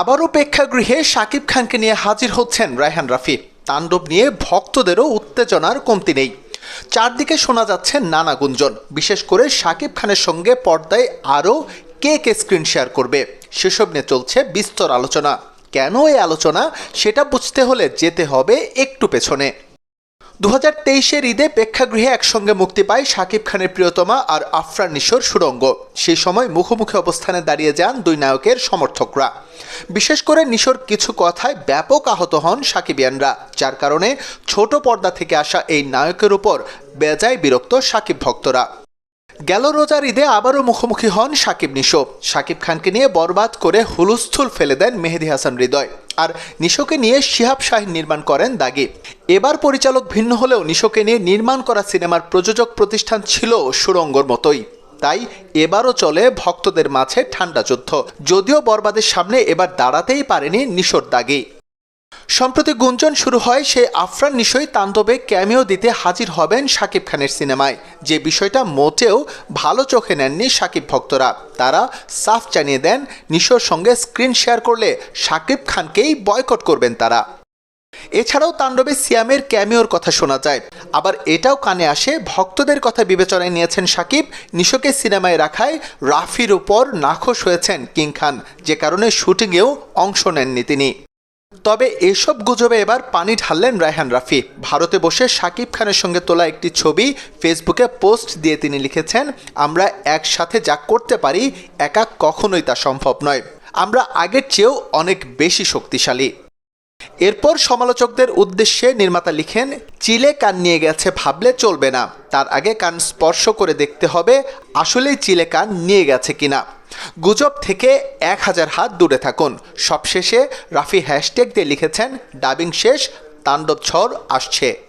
আবারও প্রেক্ষাগৃহে শাকিব খানকে নিয়ে হাজির হচ্ছেন রায়হান রাফি। তাণ্ডব নিয়ে ভক্তদেরও উত্তেজনার কমতি নেই। চারদিকে শোনা যাচ্ছে নানা গুঞ্জন। বিশেষ করে শাকিব খানের সঙ্গে পর্দায় আরও কে কে স্ক্রিন শেয়ার করবে, সেসব নিয়ে চলছে বিস্তর আলোচনা। কেন এই আলোচনা, সেটা বুঝতে হলে যেতে হবে একটু পেছনে। দু হাজার তেইশের ঈদে প্রেক্ষাগৃহে একসঙ্গে মুক্তি পায় শাকিব খানের প্রিয়তমা আর আফরান নিশোর সুরঙ্গ সেই সময় মুখোমুখি অবস্থানে দাঁড়িয়ে যান দুই নায়কের সমর্থকরা। বিশেষ করে নিশোর কিছু কথায় ব্যাপক আহত হন সাকিবিয়ানরা, যার কারণে ছোট পর্দা থেকে আসা এই নায়কের উপর বেজায় বিরক্ত সাকিব ভক্তরা। গেল রোজার ঈদে আবারও মুখোমুখি হন সাকিব নিশো। সাকিব খানকে নিয়ে বরবাদ করে হুলুস্থুল ফেলে দেন মেহেদি হাসান হৃদয়। আর নিশোকে নিয়ে শিহাব শাহিন নির্মাণ করেন দাগি। এবার পরিচালক ভিন্ন হলেও নিশোকে নিয়ে নির্মাণ করা সিনেমার প্রযোজক প্রতিষ্ঠান ছিল সুরঙ্গর মতোই। তাই এবারও চলে ভক্তদের মাঝে ঠান্ডা যুদ্ধ। যদিও বরবাদের সামনে এবার দাঁড়াতেই পারেনি নিশোর দাগি। সম্প্রতি গুঞ্জন শুরু হয় সেই আফরান নিশোই তাণ্ডবে ক্যামিও দিতে হাজির হবেন শাকিব খানের সিনেমায়। যে বিষয়টা মোটেও ভালো চোখে নেননি শাকিব ভক্তরা। তারা সাফ জানিয়ে দেন, নিশোর সঙ্গে স্ক্রিন শেয়ার করলে শাকিব খানকেই বয়কট করবেন তারা। এছাড়াও তাণ্ডবে সিয়ামের ক্যামিওর কথা শোনা যায়। আবার এটাও কানে আসে, ভক্তদের কথা বিবেচনায় নিয়েছেন সাকিব, নিশোকে সিনেমায় রাখায় রাফির উপর নাখোশ হয়েছেন কিং খান। যে কারণে শুটিংয়েও অংশ নেননি তিনি। তবে এসব গুজবে এবার পানি ঢাললেন রায়হান রাফি। ভারতে বসে শাকিব খানের সঙ্গে তোলা একটি ছবি ফেসবুকে পোস্ট দিয়ে তিনি লিখেছেন, আমরা একসাথে যা করতে পারি, একা কখনোই তা সম্ভব নয়। আমরা আগের চেয়েও অনেক বেশি শক্তিশালী। এরপর সমালোচকদের উদ্দেশ্যে নির্মাতা লিখেন, চিলে কান নিয়ে গেছে, ভাবলে চলবে না। তার আগে কান স্পর্শ করে দেখতে হবে, আসলেই চিলে কান নিয়ে গেছে কিনা। গুজব থেকে এক হাজার হাত দূরে থাকুন। সবশেষে রাফি হ্যাশট্যাগ দিয়ে লিখেছেন, ডাবিং শেষ, তাণ্ডব ঝড় আসছে।